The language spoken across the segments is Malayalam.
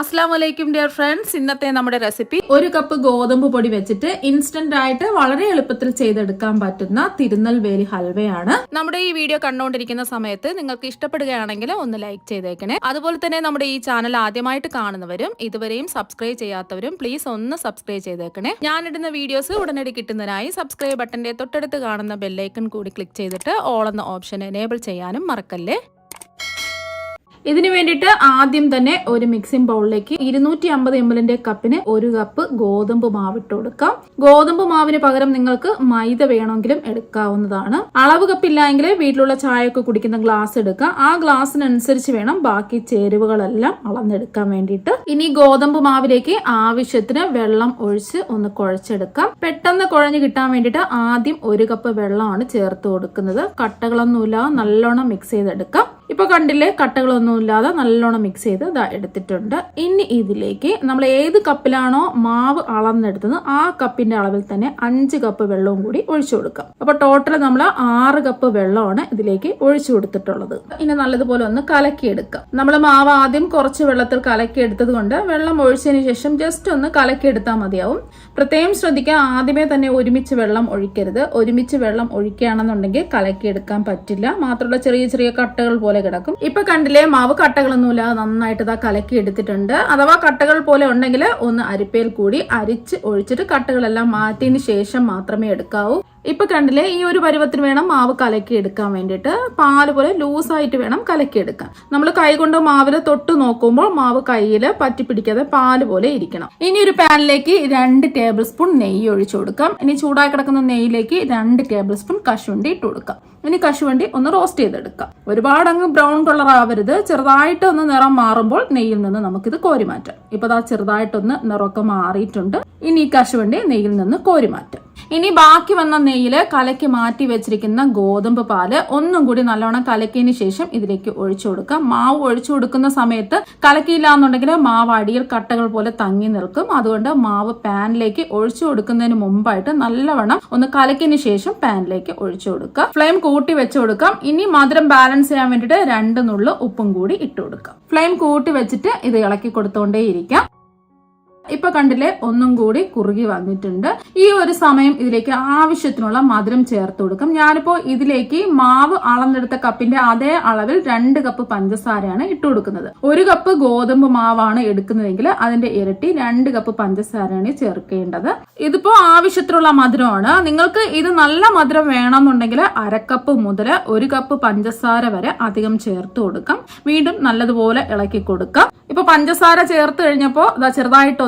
അസ്സാം വലൈക്കും ഡിയർ ഫ്രണ്ട്സ്. ഇന്നത്തെ നമ്മുടെ റെസിപ്പി ഒരു കപ്പ് ഗോതമ്പ് പൊടി വെച്ചിട്ട് ഇൻസ്റ്റന്റ് ആയിട്ട് വളരെ എളുപ്പത്തിൽ ചെയ്തെടുക്കാൻ പറ്റുന്ന തിരുനെൽവേലി ഹൽവയാണ്. നമ്മുടെ ഈ വീഡിയോ കണ്ടുകൊണ്ടിരിക്കുന്ന സമയത്ത് നിങ്ങൾക്ക് ഇഷ്ടപ്പെടുകയാണെങ്കിൽ ഒന്ന് ലൈക്ക് ചെയ്തേക്കണേ. അതുപോലെ തന്നെ നമ്മുടെ ഈ ചാനൽ ആദ്യമായിട്ട് കാണുന്നവരും ഇതുവരെയും സബ്സ്ക്രൈബ് ചെയ്യാത്തവരും പ്ലീസ് ഒന്ന് സബ്സ്ക്രൈബ് ചെയ്തേക്കണേ. ഞാനിടുന്ന വീഡിയോസ് ഉടനടി കിട്ടുന്നതിനായി സബ്സ്ക്രൈബ് ബട്ടന്റെ തൊട്ടടുത്ത് കാണുന്ന ബെല്ലൈക്കൺ കൂടി ക്ലിക്ക് ചെയ്തിട്ട് ഓൾ എന്ന ഓപ്ഷൻ എനേബിൾ ചെയ്യാനും മറക്കല്ലേ? ഇതിനു വേണ്ടിയിട്ട് ആദ്യം തന്നെ ഒരു മിക്സിംഗ് ബൗളിലേക്ക് ഇരുന്നൂറ്റി അമ്പത് എം എല്ലിന്റെ കപ്പിന് ഒരു കപ്പ് ഗോതമ്പ് മാവ് ഇട്ട് കൊടുക്കാം. ഗോതമ്പ് മാവിന് പകരം നിങ്ങൾക്ക് മൈദ വേണമെങ്കിലും എടുക്കാവുന്നതാണ്. അളവ് കപ്പില്ലായെങ്കിൽ വീട്ടിലുള്ള ചായയൊക്കെ കുടിക്കുന്ന ഗ്ലാസ് എടുക്കുക ആ ഗ്ലാസ്സിനനുസരിച്ച് വേണം ബാക്കി ചേരുവകളെല്ലാം അളന്നെടുക്കാൻ വേണ്ടിയിട്ട്. ഇനി ഗോതമ്പ് മാവിലേക്ക് ആവശ്യത്തിന് വെള്ളം ഒഴിച്ച് ഒന്ന് കുഴച്ചെടുക്കാം. പെട്ടെന്ന് കുഴഞ്ഞു കിട്ടാൻ വേണ്ടിയിട്ട് ആദ്യം ഒരു കപ്പ് വെള്ളമാണ് ചേർത്ത് കൊടുക്കുന്നത്. കട്ടകളൊന്നുമില്ല നല്ലോണം മിക്സ് ചെയ്തെടുക്കാം. ഇപ്പൊ കണ്ടില്ലേ കട്ടകളൊന്നും ഇല്ലാതെ നല്ലോണം മിക്സ് ചെയ്ത് ഇതാ എടുത്തിട്ടുണ്ട്. ഇനി ഇതിലേക്ക് നമ്മൾ ഏത് കപ്പിലാണോ മാവ് അളന്നെടുത്തത് ആ കപ്പിന്റെ അളവിൽ തന്നെ അഞ്ച് കപ്പ് വെള്ളവും കൂടി ഒഴിച്ചു കൊടുക്കാം. അപ്പൊ ടോട്ടൽ നമ്മൾ ആറ് കപ്പ് വെള്ളമാണ് ഇതിലേക്ക് ഒഴിച്ചു കൊടുത്തിട്ടുള്ളത്. ഇനി നല്ലതുപോലെ ഒന്ന് കലക്കിയെടുക്കാം. നമ്മൾ മാവ് ആദ്യം കുറച്ച് വെള്ളത്തിൽ കലക്കിയെടുത്തത് കൊണ്ട് വെള്ളം ഒഴിച്ചതിന് ശേഷം ജസ്റ്റ് ഒന്ന് കലക്കിയെടുത്താൽ മതിയാവും. പ്രത്യേകം ശ്രദ്ധിക്കുക ആദ്യമേ തന്നെ ഒരുമിച്ച് വെള്ളം ഒഴിക്കരുത്. ഒരുമിച്ച് വെള്ളം ഒഴിക്കുകയാണെന്നുണ്ടെങ്കിൽ കലക്കിയെടുക്കാൻ പറ്റില്ല. മാത്രമല്ല ചെറിയ ചെറിയ കട്ടകൾ കിടക്കും. ഇപ്പൊ കണ്ടില്ലേ മാവ് കട്ടകളൊന്നുമില്ല. നന്നായിട്ട് ഇതാ കലക്കി എടുത്തിട്ടുണ്ട്. അഥവാ കട്ടകൾ പോലെ ഉണ്ടെങ്കിൽ ഒന്ന് അരിപ്പയിൽ കൂടി അരിച്ച് ഒഴിച്ചിട്ട് കട്ടകളെല്ലാം മാറ്റിയതിന് ശേഷം മാത്രമേ എടുക്കാവൂ. ഇപ്പൊ കണ്ടില്ലേ ഈ ഒരു പരുവത്തിന് വേണം മാവ് കലക്കി എടുക്കാൻ വേണ്ടിയിട്ട്. പാൽ പോലെ ലൂസായിട്ട് വേണം കലക്കി എടുക്കാൻ. നമ്മൾ കൈ കൊണ്ട് തൊട്ട് നോക്കുമ്പോൾ മാവ് കയ്യിൽ പറ്റി പിടിക്കാതെ പാൽ പോലെ ഇരിക്കണം. ഇനി ഒരു പാനിലേക്ക് രണ്ട് ടേബിൾ സ്പൂൺ നെയ്യ് ഒഴിച്ചു കൊടുക്കാം. ഇനി ചൂടായി കിടക്കുന്ന നെയ്യിലേക്ക് രണ്ട് ടേബിൾ സ്പൂൺ കശുവണ്ടി ഇട്ട് കൊടുക്കാം. ഇനി കശുവണ്ടി ഒന്ന് റോസ്റ്റ് ചെയ്തെടുക്കാം. ഒരുപാട് അങ്ങ് ബ്രൗൺ കളർ ആവരുത്. ചെറുതായിട്ട് ഒന്ന് നിറം മാറുമ്പോൾ നെയ്യിൽ നിന്ന് നമുക്കിത് കോരി മാറ്റാം ഇപ്പൊ ദാ ചെറുതായിട്ടൊന്ന് നിറമൊക്കെ മാറിയിട്ടുണ്ട്. ഇനി ഈ കശുവണ്ടി നെയ്യിൽ നിന്ന് കോരി മാറ്റാം ഇനി ബാക്കി വന്ന നെയ്യിൽ കലക്കി മാറ്റി വെച്ചിരിക്കുന്ന ഗോതമ്പ് പാൽ ഒന്നും കൂടി നല്ലോണം കലക്കിയതിന് ശേഷം ഇതിലേക്ക് ഒഴിച്ചു കൊടുക്കാം. മാവ് ഒഴിച്ചു കൊടുക്കുന്ന സമയത്ത് കലക്കിയില്ല എന്നുണ്ടെങ്കിൽ മാവ് അടിയിൽ കട്ടകൾ പോലെ തങ്ങി നിൽക്കും. അതുകൊണ്ട് മാവ് പാനിലേക്ക് ഒഴിച്ചു കൊടുക്കുന്നതിന് മുമ്പായിട്ട് നല്ലവണ്ണം ഒന്ന് കലക്കിയതിന് ശേഷം പാനിലേക്ക് ഒഴിച്ചു കൊടുക്കുക ഫ്ലെയിം കൂട്ടി വെച്ചു കൊടുക്കാം. ഇനി മധുരം ബാലൻസ് ചെയ്യാൻ വേണ്ടിയിട്ട് രണ്ട് നുള്ളു ഉപ്പും കൂടി ഇട്ട് കൊടുക്കാം. ഫ്ലെയിം കൂട്ടി വെച്ചിട്ട് ഇത് ഇളക്കി കൊടുത്തോണ്ടേയിരിക്കാം. ഇപ്പൊ കണ്ടില്ലേ ഒന്നും കൂടി കുറുകി വന്നിട്ടുണ്ട്. ഈ ഒരു സമയം ഇതിലേക്ക് ആവശ്യത്തിനുള്ള മധുരം ചേർത്ത് കൊടുക്കും. ഞാനിപ്പോ ഇതിലേക്ക് മാവ് അളന്നെടുത്ത കപ്പിന്റെ അതേ അളവിൽ രണ്ട് കപ്പ് പഞ്ചസാരയാണ് ഇട്ടു കൊടുക്കുന്നത്. ഒരു കപ്പ് ഗോതമ്പ് മാവാണ് എടുക്കുന്നതെങ്കിൽ അതിന്റെ ഇരട്ടി രണ്ട് കപ്പ് പഞ്ചസാരയാണ് ചേർക്കേണ്ടത്. ഇതിപ്പോ ആവശ്യത്തിനുള്ള മധുരമാണ്. നിങ്ങൾക്ക് ഇത് നല്ല മധുരം വേണമെന്നുണ്ടെങ്കിൽ അരക്കപ്പ് മുതൽ ഒരു കപ്പ് പഞ്ചസാര വരെ അധികം ചേർത്ത് കൊടുക്കാം. വീണ്ടും നല്ലതുപോലെ ഇളക്കി കൊടുക്കാം. ഇപ്പൊ പഞ്ചസാര ചേർത്ത് കഴിഞ്ഞപ്പോൾ ഇതാ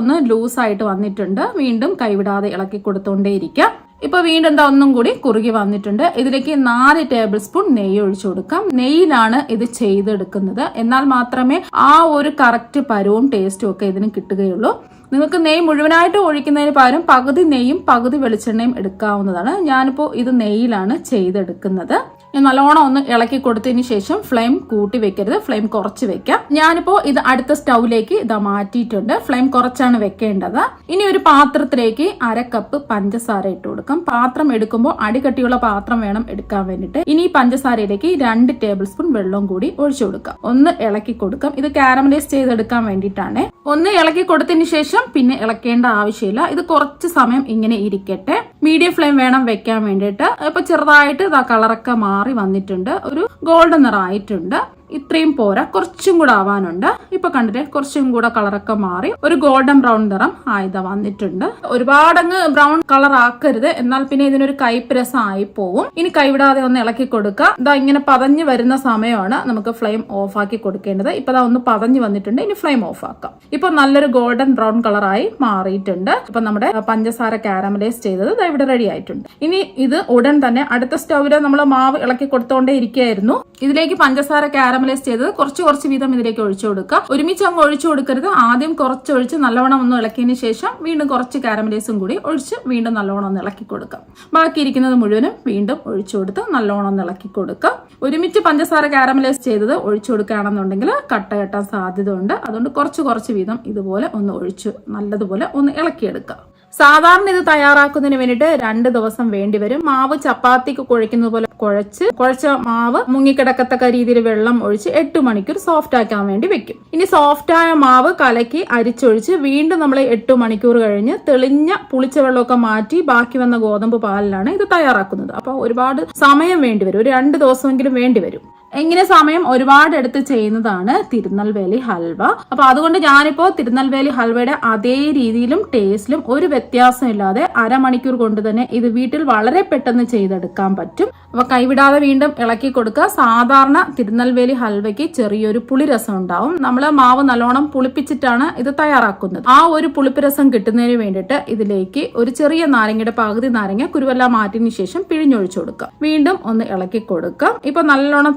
ചെറുതായിട്ടൊന്ന് ലൂസായിട്ട് വന്നിട്ടുണ്ട്. വീണ്ടും കൈവിടാതെ ഇളക്കി കൊടുത്തോണ്ടേയിരിക്കാം. ഇപ്പൊ വീണ്ടും എന്താ ഒന്നും കൂടി കുറുകി വന്നിട്ടുണ്ട്. ഇതിലേക്ക് നാല് ടേബിൾ സ്പൂൺ നെയ്യ് ഒഴിച്ചു കൊടുക്കാം. നെയ്യിലാണ് ഇത് ചെയ്തെടുക്കുന്നത്. എന്നാൽ മാത്രമേ ആ ഒരു കറക്റ്റ് പരവും ടേസ്റ്റും ഒക്കെ ഇതിന് കിട്ടുകയുള്ളൂ. നിങ്ങൾക്ക് നെയ്യ് മുഴുവനായിട്ട് ഒഴിക്കുന്നതിന് പകരം പകുതി നെയ്യും പകുതി വെളിച്ചെണ്ണയും എടുക്കാവുന്നതാണ്. ഞാനിപ്പോൾ ഇത് നെയ്യിലാണ് ചെയ്തെടുക്കുന്നത്. നല്ലോണം ഒന്ന് ഇളക്കി കൊടുത്തതിന് ശേഷം ഫ്ലെയിം കൂട്ടി വെക്കരുത്. ഫ്ലെയിം കുറച്ച് വെക്കാം. ഞാനിപ്പോൾ ഇത് അടുത്ത സ്റ്റൗവിലേക്ക് ഇതാ മാറ്റിയിട്ടുണ്ട്. ഫ്ലെയിം കുറച്ചാണ് വെക്കേണ്ടത്. ഇനി ഒരു പാത്രത്തിലേക്ക് അര കപ്പ് പഞ്ചസാര ഇട്ട് കൊടുക്കാം. പാത്രം എടുക്കുമ്പോൾ അടികട്ടിയുള്ള പാത്രം വേണം എടുക്കാൻ വേണ്ടിയിട്ട് ഇനി പഞ്ചസാരയിലേക്ക് രണ്ട് ടേബിൾ സ്പൂൺ വെള്ളം കൂടി ഒഴിച്ചു കൊടുക്കാം. ഒന്ന് ഇളക്കി കൊടുക്കാം. ഇത് കാരമലൈസ് ചെയ്തെടുക്കാൻ വേണ്ടിയിട്ടാണ്. ഒന്ന് ഇളക്കി കൊടുത്തതിന് ശേഷം പിന്നെ ഇളക്കേണ്ട ആവശ്യമില്ല. ഇത് കുറച്ച് സമയം ഇങ്ങനെ ഇരിക്കട്ടെ. മീഡിയം ഫ്ലെയിം വേണം വെക്കാൻ വേണ്ടിയിട്ട്. ഇപ്പൊ ചെറുതായിട്ട് ഇതാ കളറൊക്കെ മാറി വന്നിട്ടുണ്ട്. ഒരു ഗോൾഡൻ നിറം ആയിട്ടുണ്ട് ഇത്രയും പോരാ. കുറച്ചും കൂടെ ആവാനുണ്ട്. ഇപ്പൊ കണ്ടിട്ട് കുറച്ചും കൂടെ കളറൊക്കെ മാറി. ഒരു ഗോൾഡൻ ബ്രൗൺ നിറം ആയത് വന്നിട്ടുണ്ട്. ഒരുപാടങ്ങ് ബ്രൗൺ കളർ ആക്കരുത്. എന്നാൽ പിന്നെ ഇതിനൊരു കയ്പ് രസം ആയി പോവും ഇനി കൈവിടാതെ ഒന്ന് ഇളക്കി കൊടുക്കുക. ഇതാ ഇങ്ങനെ പതഞ്ഞു വരുന്ന സമയമാണ് നമുക്ക് ഫ്ലെയിം ഓഫ് ആക്കി കൊടുക്കേണ്ടത്. ഇപ്പൊ ദാ ഒന്ന് പതഞ്ഞു വന്നിട്ടുണ്ട്. ഇനി ഫ്ലെയിം ഓഫ് ആക്കാം ഇപ്പൊ നല്ലൊരു ഗോൾഡൻ ബ്രൗൺ കളറായി മാറിയിട്ടുണ്ട്. ഇപ്പൊ നമ്മുടെ പഞ്ചസാര കാരമലൈസ് ചെയ്തത് ഇവിടെ റെഡി ആയിട്ടുണ്ട്. ഇനി ഇത് ഉടൻ തന്നെ അടുത്ത സ്റ്റൗവിൽ നമ്മൾ മാവ് ഇളക്കി കൊടുത്തോണ്ടേ ഇരിക്കുകയായിരുന്നു. ഇതിലേക്ക് പഞ്ചസാര കാരമലൈസ് ചെയ്തത് കുറച്ച് കുറച്ച് വീതം ഇതിലേക്ക് ഒഴിച്ചു കൊടുക്കുക. ഒരുമിച്ച് അങ്ങ് ഒഴിച്ചു കൊടുക്കരുത്. ആദ്യം കുറച്ച് ഒഴിച്ച് നല്ലവണ്ണം ഒന്ന് ഇളക്കിയതിന് ശേഷം വീണ്ടും കുറച്ച് കാരമലൈസും കൂടി ഒഴിച്ച് വീണ്ടും നല്ലവണ്ണം ഒന്ന് ഇളക്കി കൊടുക്കുക. ബാക്കി ഇരിക്കുന്നത് മുഴുവനും വീണ്ടും ഒഴിച്ചു കൊടുത്ത് നല്ലവണ്ണം ഒന്ന് ഇളക്കി കൊടുക്കുക. ഒരുമിച്ച് പഞ്ചസാര കാരമലൈസ് ചെയ്തത് ഒഴിച്ചു കൊടുക്കുകയാണെന്നുണ്ടെങ്കിൽ കട്ട കെട്ടാൻ സാധ്യത ഉണ്ട് അതുകൊണ്ട് കുറച്ച് കുറച്ച് വീതം ഇതുപോലെ ഒന്ന് ഒഴിച്ച് നല്ലതുപോലെ ഒന്ന് ഇളക്കിയെടുക്കുക. സാധാരണ ഇത് തയ്യാറാക്കുന്നതിന് വേണ്ടിയിട്ട് രണ്ട് ദിവസം വേണ്ടി വരും. മാവ് ചപ്പാത്തിക്ക് കുഴയ്ക്കുന്നത് പോലെ കുഴച്ച് കുഴച്ച മാവ് മുങ്ങിക്കിടക്കത്തക്ക രീതിയിൽ വെള്ളം ഒഴിച്ച് എട്ട് മണിക്കൂർ സോഫ്റ്റ് ആക്കാൻ വേണ്ടി വെക്കും. ഇനി സോഫ്റ്റ് ആയ മാവ് കലക്കി അരിച്ചൊഴിച്ച് വീണ്ടും നമ്മൾ എട്ട് മണിക്കൂർ കഴിഞ്ഞ് തെളിഞ്ഞ പുളിച്ച വെള്ളമൊക്കെ മാറ്റി ബാക്കി വന്ന ഗോതമ്പ് പാലിലാണ് ഇത് തയ്യാറാക്കുന്നത്. അപ്പൊ ഒരുപാട് സമയം വേണ്ടിവരും ഒരു രണ്ട് ദിവസമെങ്കിലും വേണ്ടി വരും. ഇങ്ങനെ സമയം ഒരുപാട് എടുത്ത് ചെയ്യുന്നതാണ് തിരുനെൽവേലി ഹൽവ. അപ്പൊ അതുകൊണ്ട് ഞാനിപ്പോ തിരുനെൽവേലി ഹൽവയുടെ അതേ രീതിയിലും ടേസ്റ്റിലും ഒരു വ്യത്യാസം ഇല്ലാതെ അരമണിക്കൂർ കൊണ്ട് തന്നെ ഇത് വീട്ടിൽ വളരെ പെട്ടെന്ന് ചെയ്തെടുക്കാൻ പറ്റും. അപ്പൊ കൈവിടാതെ വീണ്ടും ഇളക്കി കൊടുക്കുക. സാധാരണ തിരുനെൽവേലി ഹൽവയ്ക്ക് ചെറിയൊരു പുളിരസം ഉണ്ടാവും. നമ്മൾ മാവ് നല്ലോണം പുളിപ്പിച്ചിട്ടാണ് ഇത് തയ്യാറാക്കുന്നത്. ആ ഒരു പുളിപ്പ് രസം കിട്ടുന്നതിന് വേണ്ടിയിട്ട് ഇതിലേക്ക് ഒരു ചെറിയ നാരങ്ങയുടെ പകുതി നാരങ്ങ കുരുവെല്ലാം മാറ്റിയതിനു ശേഷം പിഴിഞ്ഞൊഴിച്ചു കൊടുക്കുക. വീണ്ടും ഒന്ന് ഇളക്കി കൊടുക്കുക. ഇപ്പൊ നല്ലോണം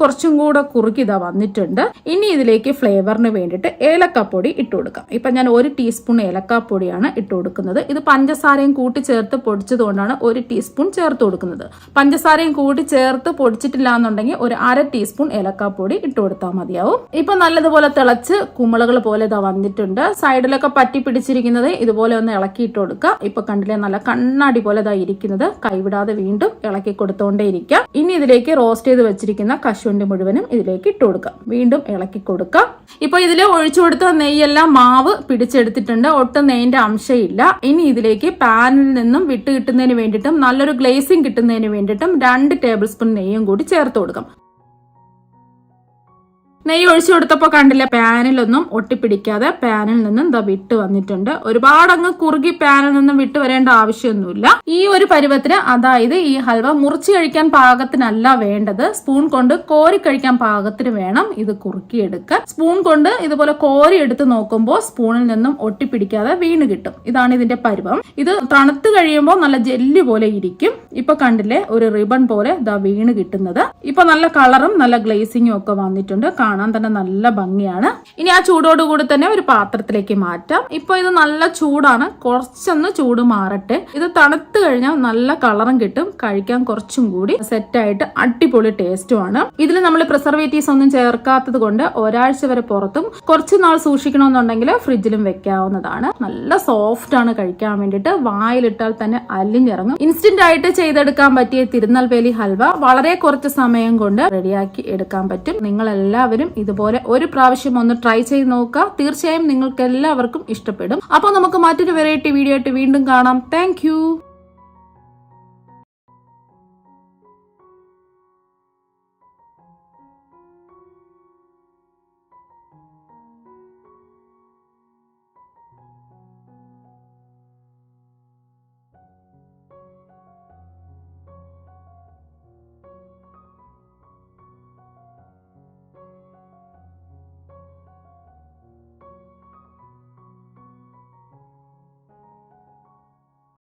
കുറച്ചും കൂടെ കുറുക്കി ഇതാ വന്നിട്ടുണ്ട്. ഇനി ഇതിലേക്ക് ഫ്ലേവറിന് വേണ്ടിയിട്ട് ഏലക്കാപ്പൊടി ഇട്ട് കൊടുക്കാം. ഇപ്പൊ ഞാൻ ഒരു ടീസ്പൂൺ ഏലക്കാപ്പൊടിയാണ് ഇട്ട് കൊടുക്കുന്നത്. ഇത് പഞ്ചസാരയും കൂട്ടി ചേർത്ത് പൊടിച്ചതുകൊണ്ടാണ് ഒരു ടീസ്പൂൺ ചേർത്ത് കൊടുക്കുന്നത്. പഞ്ചസാരയും കൂട്ടി ചേർത്ത് പൊടിച്ചിട്ടില്ല എന്നുണ്ടെങ്കിൽ ഒരു അര ടീസ്പൂൺ ഏലക്കാപ്പൊടി ഇട്ട് കൊടുത്താൽ മതിയാവും. ഇപ്പൊ നല്ലതുപോലെ തിളച്ച് കുമിളകൾ പോലെ ഇതാ വന്നിട്ടുണ്ട്. സൈഡിലൊക്കെ പറ്റി പിടിച്ചിരിക്കുന്നത് ഇതുപോലെ ഒന്ന് ഇളക്കി ഇട്ട് കൊടുക്കുക ഇപ്പൊ കണ്ടില്ലേ നല്ല കണ്ണാടി പോലെ ഇതാ ഇരിക്കുന്നത്. കൈവിടാതെ വീണ്ടും ഇളക്കി കൊടുത്തോണ്ടേ ഇനി ഇതിലേക്ക് റോസ്റ്റ് ചെയ്ത് വെച്ചിരിക്കുന്ന കശുവണ്ടി മുഴുവനും ഇതിലേക്ക് ഇട്ട് കൊടുക്കാം. വീണ്ടും ഇളക്കി കൊടുക്കാം. ഇപ്പൊ ഇതിൽ ഒഴിച്ചു കൊടുത്ത നെയ്യെല്ലാം മാവ് പിടിച്ചെടുത്തിട്ടുണ്ട്. ഒട്ടും നെയ്യിന്റെ അംശമില്ല. ഇനി ഇതിലേക്ക് പാനിൽ നിന്നും വിട്ട് കിട്ടുന്നതിന് വേണ്ടിയിട്ടും നല്ലൊരു ഗ്ലേസിംഗ് കിട്ടുന്നതിന് വേണ്ടിയിട്ടും രണ്ട് ടേബിൾ സ്പൂൺ നെയ്യും കൂടി ചേർത്ത് കൊടുക്കാം. നെയ്യ് ഒഴിച്ചു കൊടുത്തപ്പോൾ കണ്ടില്ല പാനിലൊന്നും ഒട്ടിപ്പിടിക്കാതെ പാനിൽ നിന്നും ദാ വിട്ട് വന്നിട്ടുണ്ട്. ഒരുപാട് അങ്ങ് കുറുകി പാനിൽ നിന്നും വിട്ട് വരേണ്ട ആവശ്യമൊന്നുമില്ല. ഈ ഒരു പരുവത്തിന് അതായത് ഈ ഹൽവ മുറിച്ച് കഴിക്കാൻ പാകത്തിനല്ല വേണ്ടത്. സ്പൂൺ കൊണ്ട് കോരി കഴിക്കാൻ പാകത്തിന് വേണം ഇത് കുറുക്കിയെടുക്കാൻ. സ്പൂൺ കൊണ്ട് ഇതുപോലെ കോരി എടുത്ത് നോക്കുമ്പോൾ സ്പൂണിൽ നിന്നും ഒട്ടിപ്പിടിക്കാതെ വീണ് കിട്ടും. ഇതാണ് ഇതിന്റെ പരുവം. ഇത് തണുത്ത് കഴിയുമ്പോൾ നല്ല ജെല്ലി പോലെ ഇരിക്കും. ഇപ്പൊ കണ്ടില്ലേ ഒരു റിബൺ പോലെ ദാ വീണ് കിട്ടുന്നത്. ഇപ്പൊ നല്ല കളറും നല്ല ഗ്ലേസിങ്ങും ഒക്കെ വന്നിട്ടുണ്ട്. കാണാൻ തന്നെ നല്ല ഭംഗിയാണ്. ഇനി ആ ചൂടോടുകൂടി തന്നെ ഒരു പാത്രത്തിലേക്ക് മാറ്റാം. ഇപ്പൊ ഇത് നല്ല ചൂടാണ്. കുറച്ചൊന്ന് ചൂട് മാറട്ടെ. ഇത് തണുത്ത് കഴിഞ്ഞാൽ നല്ല കളറും കിട്ടും. കഴിക്കാൻ കുറച്ചും കൂടി സെറ്റായിട്ട് അടിപൊളി ടേസ്റ്റുമാണ് ഇതിൽ നമ്മൾ പ്രിസർവേറ്റീവ്സ് ഒന്നും ചേർക്കാത്തത് കൊണ്ട് ഒരാഴ്ച വരെ പുറത്തും കുറച്ച് നാൾ സൂക്ഷിക്കണമെന്നുണ്ടെങ്കിൽ ഫ്രിഡ്ജിലും വെക്കാവുന്നതാണ്. നല്ല സോഫ്റ്റ് ആണ് കഴിക്കാൻ വേണ്ടിയിട്ട്. വായിലിട്ടാൽ തന്നെ അലിഞ്ഞിറങ്ങും. ഇൻസ്റ്റന്റ് ആയിട്ട് ചെയ്തെടുക്കാൻ പറ്റിയ തിരുനെൽവേലി ഹൽവ വളരെ കുറച്ച് സമയം കൊണ്ട് റെഡിയാക്കി എടുക്കാൻ പറ്റും. നിങ്ങൾ എല്ലാവരും ഇതുപോലെ ഒരു പ്രാവശ്യം ഒന്ന് ട്രൈ ചെയ്ത് നോക്കുക. തീർച്ചയായും നിങ്ങൾക്ക് എല്ലാവർക്കും ഇഷ്ടപ്പെടും. അപ്പോൾ നമുക്ക് മറ്റൊരു വെറൈറ്റി വീഡിയോ ആയിട്ട് വീണ്ടും കാണാം. താങ്ക്